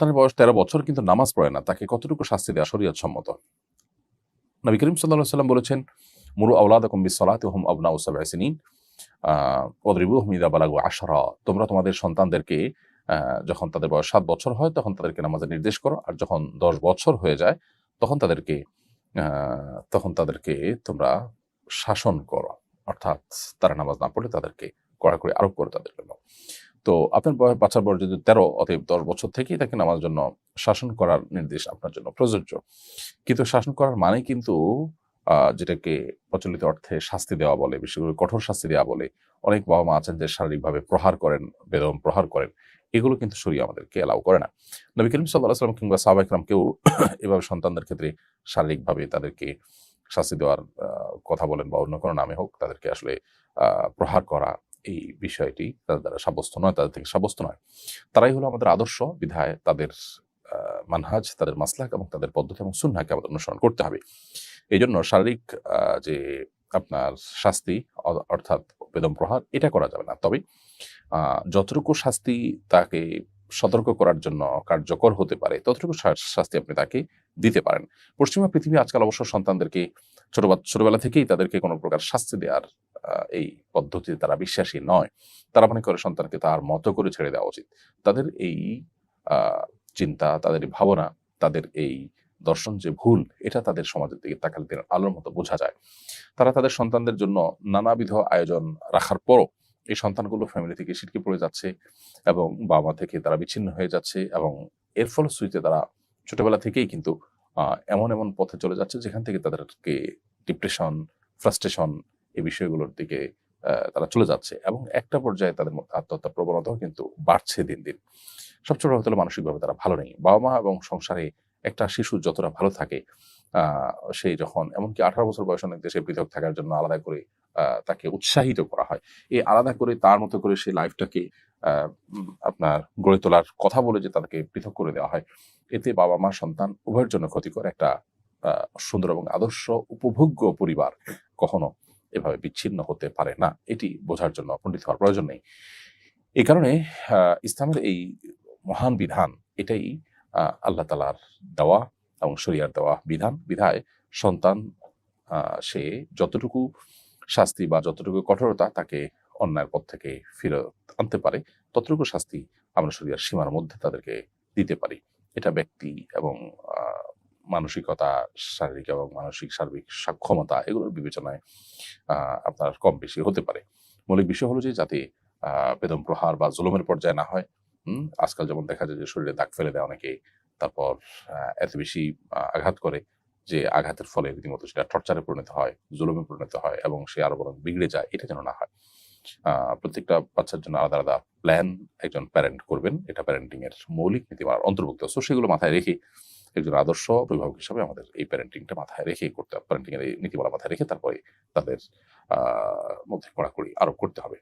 তার বয়স তেরো বছর, কিন্তু নামাজ পড়ে না। তাকে কতটুকু শাস্তি দেওয়া শরীয়ত সম্মত নবী করিম সাল্লাহ সাল্লাম বলেছেন, মুরু আউলাদ কম্বি সলাত হুম আবনা উসাবাসিন ওদরিবু হুমিদা বালাগু আশরা। তোমরা তোমাদের সন্তানদেরকে যখন তাদের বয়স সাত বছর হয়, তখন তাদেরকে নামাজের নির্দেশ করো। আর যখন দশ বছর হয়ে যায়, তখন তাদেরকে তখন তাদেরকে তোমরা শাসন করো। অর্থাৎ তারা নামাজ না পড়লে তাদেরকে কড়াকড়ি আরোপ করো তাদের জন্য। তো আপনার বাচ্চার বয়স যদি তেরো অতএব দশ বছর থেকেই তাকে নামাজ জন্য শাসন করার নির্দেশ আপনার জন্য প্রযোজ্য। কিন্তু শাসন করার মানে কিন্তু যেটাকে প্রচলিত অর্থে শাস্তি দেওয়া বলে, বিশেষ করে কঠোর শাস্তি দেওয়া বলে। অনেক বাবা মা আছেন যে শারীরিকভাবে প্রহার করেন, বেদম প্রহার করেন। এগুলো কিন্তু শরীর আমাদেরকে এলাও করে না। নবী করিম সাল্লাহ সাল্লাম কিংবা সাহাবাইকরাম কেউ এভাবে সন্তানদের ক্ষেত্রে শারীরিকভাবে তাদেরকে শাস্তি দেওয়ার কথা বলেন বা অন্য কোনো নামে হোক, তাদেরকে আসলে প্রহার করা এই বিষয়টি তাদের দ্বারা সাব্যস্ত নয়, তাদের থেকে সাব্যস্ত নয়। তারাই হলো আমাদের আদর্শ বিধায় তাদের মানহাজ, তাদের মাসলাক এবং তাদের পদ্ধতি এবং সুন্নাকে আমাদের অনুসরণ করতে হবে। এই জন্য শারীরিক যে আপনার শাস্তি অর্থাৎ বেদম প্রহার, এটা করা যাবে না। তবে যতটুকু শাস্তি তাকে সতর্ক করার জন্য কার্যকর হতে পারে, ততটুকু শাস্তি আপনি তাকে দিতে পারেন। পশ্চিমা পৃথিবী আজকাল অবশ্য সন্তানদেরকে ছোট ছোটবেলা থেকেই তাদেরকে কোনো প্রকার শাস্তি দেওয়ার এই পদ্ধতিতে তারা বিশ্বাসী নয়। তারা মনে করে সন্তানকে তার মতো করে ছেড়ে দেওয়া উচিত। তাদের এই চিন্তা, তাদের ভাবনা, তাদের এই দর্শন যে ভুল, এটা তাদের সমাজের দিকে তাকালে দিনের আলোর মতো বোঝা যায়। তারা তাদের সন্তানদের জন্য নানাবিধ আয়োজন রাখার পরও এই সন্তানগুলো ফ্যামিলি থেকে ছিটকে পড়ে যাচ্ছে এবং বাবা থেকে তারা বিচ্ছিন্ন হয়ে যাচ্ছে এবং এর ফলশ্রুতিতে তারা ছোটবেলা থেকেই কিন্তু এমন এমন পথে চলে যাচ্ছে যেখান থেকে তাদেরকে ডিপ্রেশন ফ্রাস্ট্রেশন এই বিষয়গুলোর দিকে তারা চলে যাচ্ছে এবং একটা পর্যায়ে তাদের মধ্যে আত্মহত্যার প্রবণতাও কিন্তু বাড়ছে দিন দিন। সবচেয়ে বড় হলো মানসিকভাবে তারা ভালো নেই। বাবা মা এবং সংসারে একটা শিশু যতটা ভালো থাকে আহ, সে যখন এমনকি আঠারো বছর বয়স অনেক দেশে পৃথক থাকার জন্য আলাদা করে তাকে উৎসাহিত করা হয়। এই আলাদা করে তার মতো করে সেই লাইফটাকে আপনার গড়ে তোলার কথা বলে যে তাদেরকে পৃথক করে দেওয়া হয় এতে বাবা মা সন্তান উভয়ের জন্য ক্ষতিকর একটা সুন্দর এবং আদর্শ উপভোগ্য পরিবার কখনো এভাবে বিচ্ছিন্ন হতে পারে না। এটি বোঝার জন্য পণ্ডিত হওয়ার প্রয়োজন নেই। এই কারণে ইসলামের এই মহান বিধান, এটাই আল্লাহ তালার দেওয়া এবং শরিয়ার দেওয়া বিধান। বিধায় সন্তান সে যতটুকু শাস্তি বা যতটুকু কঠোরতা তাকে অন্যায়ের পথ থেকে ফিরে আনতে পারে, ততটুকু শাস্তি আমরা শরিয়ার সীমার মধ্যে তাদেরকে দিতে পারি। এটা ব্যক্তি এবং মানসিকতা, শারীরিক এবং মানসিক সার্বিক সক্ষমতা এগুলোর বিবেচনায় আপনার কম বেশি হতে পারে। মৌলিক বিষয় হলো যে যাতে বেদম প্রহার বা জুলুমের পর্যায়ে না হয় আজকাল যেমন দেখা যায় যে শরীরে দাগ ফেলে দেয় অনেকে তারপর এত বেশি আঘাত করে যে আঘাতের ফলে রীতিমতো সেটা টর্চারে পরিণত হয়, জুলুমে পরিণত হয় এবং সে আরও বরং বিগড়ে যায়, এটা যেন না হয়। প্রত্যেকটা বাচ্চার জন্য আলাদা আলাদা প্ল্যান একজন প্যারেন্ট করবেন, এটা প্যারেন্টিং এর মৌলিক নীতিমালার অন্তর্ভুক্ত। সো সেগুলো মাথায় রেখে একজন আদর্শ অভিভাবক হিসাবে আমাদের এই প্যারেন্টিংটা মাথায় রেখে করতে হবে। প্যারেন্টিং এর নীতিমালা মাথায় রেখে তারপরে তাদের মধ্যে কড়াকড়ি আরোপ করতে হবে।